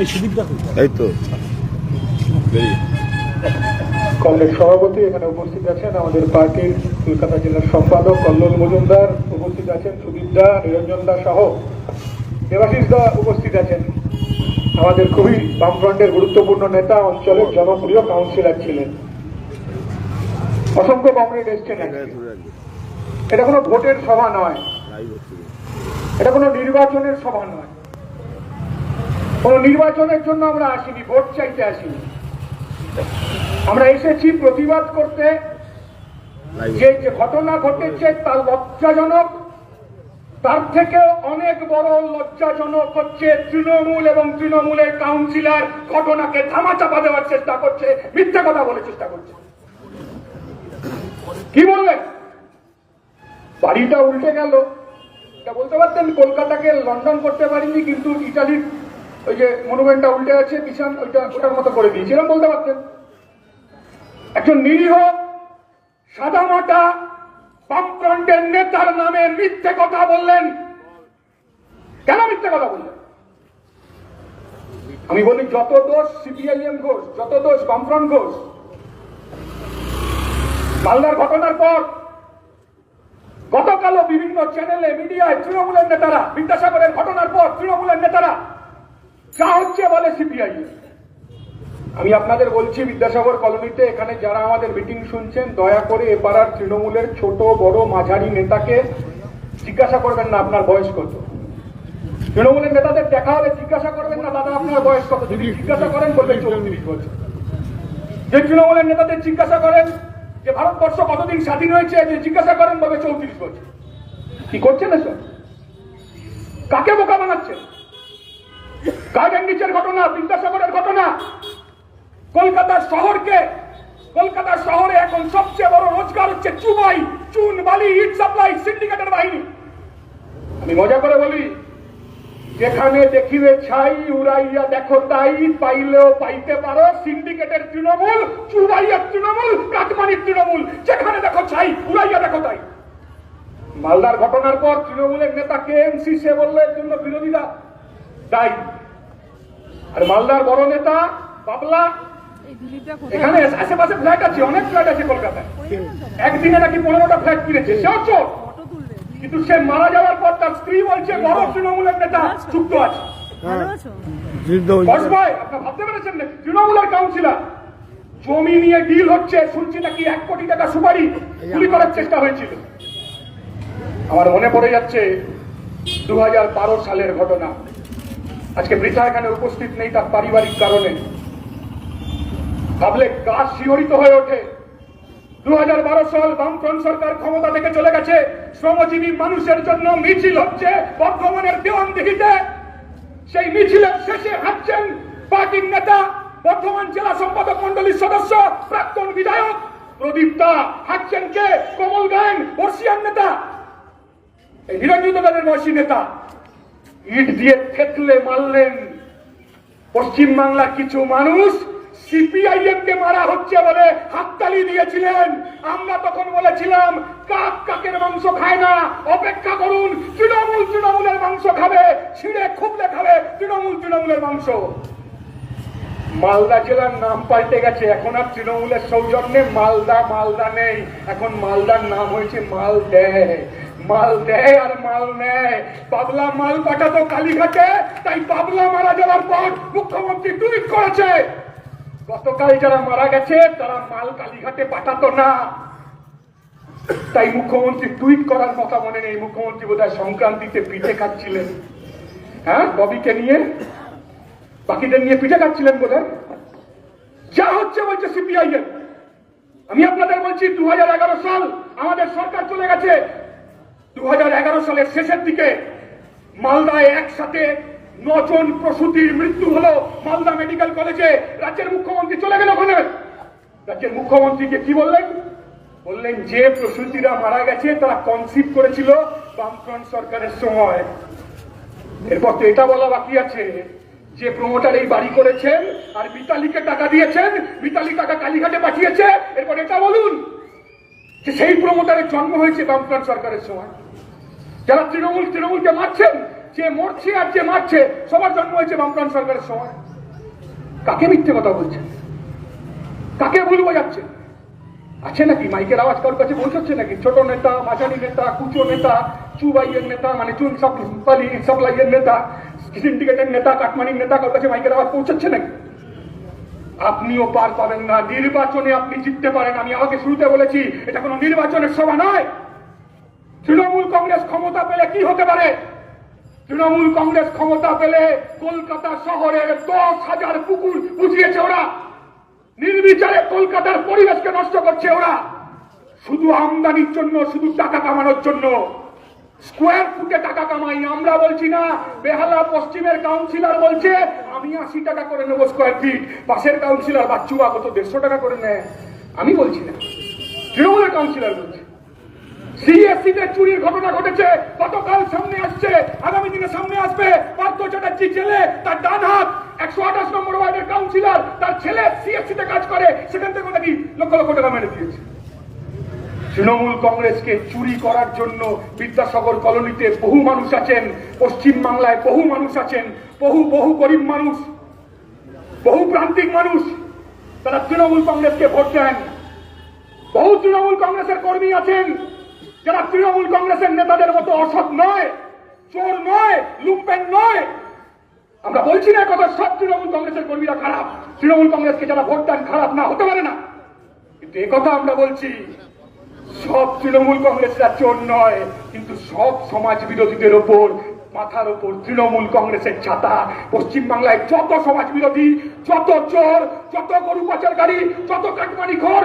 এই সুদীপটা এই তো। কংগ্রেস সভাপতি এখানে উপস্থিত আছেন আমাদের পার্টির কলকাতা জেলার সম্পাদক কল্লোল মজুমদার উপস্থিত আছেন সুদীপ দা নিরঞ্জন দা সহ। দেবাশিস দা উপস্থিত আছেন। আমাদের খুবই বামফ্রন্টের গুরুত্বপূর্ণ নেতা অঞ্চলের জনপ্রিয় কাউন্সিলর ছিলেন। অসংখ্য কংগ্রেস এসছেন এটা কোনো ভোটের সভা নয়। এটা কোনো নির্বাচনের সভা নয়। কোনো নির্বাচনের জন্য আমরা আসিনি, ভোট চাইতে আসিনি। আমরা এসেছি প্রতিবাদ করতে। যে যে ঘটনা ঘটেছে তার লজ্জাজনক, তার থেকেও অনেক বড় লজ্জাজনক হচ্ছে তৃণমূল এবং তৃণমূলের কাউন্সিলর ঘটনাকে ধামাচাপা দেওয়ার চেষ্টা করছে, মিথ্যা কথা বলে চেষ্টা করছে। কি বললেন বাড়িটা উল্টে গেল। এটা বলতে পারতেন, কলকাতাকে লন্ডন করতে পারিনি, কিন্তু ইটালির ওই যে মনুমেন্টটা উল্টে আছে বিশান ওইটা ওটার মতো করে দিয়েছিলাম বলতে পারতেন। একজন নিরীহ সাদামাটা বামফ্রন্টের নেতার নামে মিথ্যে কথা বললেন। কেন মিথ্যে কথা বললেন? আমি বলি, যত দোষ সিপিআইএম ঘোষ, যত দোষ বামফ্রন্ট ঘোষ, মালদার ঘটনার পর গতকালও বিভিন্ন চ্যানেলে মিডিয়ায় তৃণমূলের নেতারা, বিদ্যাসাগরের ঘটনার পর তৃণমূলের নেতারা যা হচ্ছে বলে সিপিআই আমি আপনাদের বলছি, বিদ্যাসাগর কলোনিতে এখানে যারা আমাদের মিটিং শুনছেন, দয়া করে এ পাড়ার তৃণমূলের ছোট, বড়, মাঝারি নেতাকে জিজ্ঞাসা করবেন না আপনার বয়স কত। তৃণমূলের নেতাদের দেখা হলে জিজ্ঞাসা করবেন না, দাদা, আপনার বয়স কত? যদি জিজ্ঞাসা করেন, বলবেন চৌত্রিশ বছর যে তৃণমূলের নেতাদের জিজ্ঞাসা করেন যে ভারতবর্ষ কতদিন স্বাধীন হয়েছে, যে জিজ্ঞাসা করেন, বলবে চৌত্রিশ বছর। কি করছেন এসব? কাকে বোকা বানাচ্ছেন? গার্ডেন নিচের ঘটনা, বিদ্যাসাগরের ঘটনা। কলকাতার শহরকে, কলকাতার শহরে এখন সবচেয়ে বড় রোজগার হচ্ছে চুবাই, চুন, বালি, ইট সাপ্লাই, সিন্ডিকেটের বাহিনী। আমি মজা করে বলি, যেখানে দেখিবে ছাই উড়াইয়া দেখো তাই, পাইলেও পাইতে পারো সিন্ডিকেটের তৃণমূল, চুবাইয়ার তৃণমূল কাটমানির তৃণমূল। যেখানে দেখো ছাই, উড়াইয়া দেখো তাই। মালদার ঘটনার পর তৃণমূলের নেতা কে এমসি সে বলল, এর জন্য বিরোধীরা দায়ী। আর মালদার বড় নেতা, বাবলা, এখানে আশেপাশে ফ্ল্যাট আছে, অনেক ফ্ল্যাট আছে কলকাতায়। একদিনে নাকি পনেরোটা ফ্ল্যাট কিনেছে, সেও চোর। কিন্তু সে মারা যাওয়ার পর তার স্ত্রী বলছে, বড় তৃণমূলের নেতা যুক্ত আছে। ভালো আছো যুদ্ধ কসবাই, আপনার ভাবতে পেরেছেন তৃণমূলের কাউন্সিলর জমি নিয়ে ডিল হচ্ছে, শুনছি নাকি এক কোটি টাকা সুপারি গুলি করার চেষ্টা হয়েছিল। আমার মনে পড়ে যাচ্ছে দু হাজার বারো সালের ঘটনা। আজকে বৃথা এখানে উপস্থিত নেই তার পারিবারিক কারণে। ভাবলে কাজ শিহরিত হয়ে ওঠে। দুই হাজার বারো সাল বামফ্রন্ট সরকার ক্ষমতা থেকে চলে গেছে, শ্রমজীবী মানুষের জন্য মিছিল হচ্ছে বর্ধমানের দেওয়ানদিঘিতে সেই মিছিলের শেষে হাঁটছেন পার্টির নেতা, বর্ধমান জেলা সম্পাদক মন্ডলীর সদস্য, প্রাক্তন বিধায়ক প্রদীপ দা। হাঁটছেন কে? কমল গায়েন, বর্ষিয়ান নেতা। এই নিরঞ্জিত দাদের বয়সী নেতা। ইট দিয়ে থেতলে মারলেন। পশ্চিম বাংলার কিছু মানুষ সিপিআইএম কে মারা হচ্ছে বলে হাততালি দিয়েছিলেন। আমরা তখন বলেছিলাম, কাক কাকের মাংস খায় না, অপেক্ষা করুন, তৃণমূল তৃণমূলের মাংস খাবে, ছিঁড়ে খুবলে খাবে, তৃণমূল তৃণমূলের মাংস। মালদা জেলার নাম পাল্টে গেছে, এখন আর তৃণমূলের সৌজন্যে মালদা মালদা নেই। এখন মালদার নাম হয়েছে মাল দেয় মাল দেয় আর মাল নেয় বাবলা মাল পাঠাতো কালীঘাটে, তাই বাবলা মারা যাওয়ার পর মুখ্যমন্ত্রী টুইট করেছে। গতকাল যারা মারা গেছে, তারা মাল কালীঘাটে পাঠাতো না। তাই মুখ্যমন্ত্রী টুইট করার কথা মনে নেই। মুখ্যমন্ত্রী বোধহয় সংক্রান্তিতে পিঠে খাচ্ছিলেন। হ্যাঁ ববিকে নিয়ে? বাকিদের নিয়ে পিঠে খাচ্ছিলেন বোধহয়? যা হচ্ছে বলছে সিপিআইএম। আমি আপনাদের বলছি দু হাজার এগারো সাল আমাদের সরকার চলে গেছে। দু হাজার এগারো সালের শেষের দিকে মালদায় একসাথে নজন প্রসূতির মৃত্যু হলো। মালদা মেডিকেল কলেজে রাজ্যের মুখ্যমন্ত্রী চলে গেল ওখানে। রাজ্যের মুখ্যমন্ত্রীকে কি বললেন? বললেন, যে প্রসূতিরা মারা গেছে, তারা কনসিভ করেছিল বামফ্রন্ট সরকারের সময়। এরপর তো এটা বলা বাকি আছে। যে প্রমোটার এই বাড়ি করেছেন আর মিতালিকে টাকা দিয়েছেন, মিতালি টাকা কালীঘাটে পাঠিয়েছে, এরপর এটা বলুন যে সেই প্রমোটারের জন্ম হয়েছে বামফ্রন্ট সরকারের সময়। যারা তৃণমূল, তৃণমূলকে মারছেন, যে মরছে আর যে মারছে, সবার জন্ম হয়েছে বামফ্রন্ট সরকারের সময়। কাকে মিথ্যে কথা বলছে? কাকে ভুল বোঝাচ্ছে? আছে নাকি মাইকের আওয়াজ কারোর কাছে পৌঁছচ্ছে নাকি? ছোট নেতা, মাঝারি নেতা, কুচো নেতা, চুবাইয়ের নেতা মানে চুন সাপ্লাই সাপ্লাইয়ের নেতা সিন্ডিকেটের নেতা, কাটমানির নেতা কারোর কাছে মাইকের আওয়াজ পৌঁছচ্ছে নাকি? আপনিও পার পাবেন না। নির্বাচনে আপনি জিততে পারেন। আমি আমাকে শুরুতে বলেছি, এটা কোনো নির্বাচনের সভা নয়। তৃণমূল কংগ্রেস ক্ষমতা পেলে কি হতে পারে? তৃণমূল কংগ্রেস ক্ষমতা পেলে কলকাতা শহরের দশ হাজার পুকুর বুঝিয়েছে ওরা। নির্বিচারে কলকাতার পরিবেশকে নষ্ট করছে ওরা। শুধু আমদানির জন্য, শুধু টাকা কামানোর জন্য। স্কোয়ার ফুটে টাকা কামাই, আমরা বলছি না, বেহালা পশ্চিমের কাউন্সিলর বলছে, আমি আশি টাকা করে নেব স্কোয়ার ফিট পাশের কাউন্সিলর বাচ্চুয়া কত দেড়শো টাকা করে নেয় আমি বলছি না। তৃণমূলের কাউন্সিলর বলছে। চুরির ঘটনা ঘটেছে সামনে আসছে, আগামী দিনে সামনে পার্থ তার হাত, একশো আঠাশ নম্বর ওয়ার্ডের কাউন্সিলর তার ছেলে কাজ করে, সেখান থেকে লক্ষ লক্ষ মেরে দিয়েছে। তৃণমূল কংগ্রেসকে চুরি করার জন্য বিদ্যাসাগর কলোনিতে বহু মানুষ আছেন পশ্চিম বাংলায় বহু মানুষ আছেন, বহু বহু গরিব মানুষ, বহু প্রান্তিক মানুষ, তারা তৃণমূল কংগ্রেসকে ভোট দেন। বহু তৃণমূল কংগ্রেসের কর্মী আছেন যারা তৃণমূল কংগ্রেসের নেতাদের মতো অসৎ নয়, চোর নয়, লুম্পেন নয়, আমরা বলছি না কথা, সব তৃণমূল কংগ্রেসের কর্মীরা খারাপ। তৃণমূল কংগ্রেসকে যারা ভোট দেন, খারাপ না, হতে পারে না। কিন্তু কথা আমরা বলছি, সব তৃণমূল কংগ্রেসরা চোর নয়, কিন্তু সব সমাজ বিরোধীদের ওপর, মাথার ওপর তৃণমূল কংগ্রেসের ছাতা। পশ্চিম বাংলায় যত সমাজ বিরোধী, যত চোর, যত গরু পাচারকারী যত কাটমানি খোর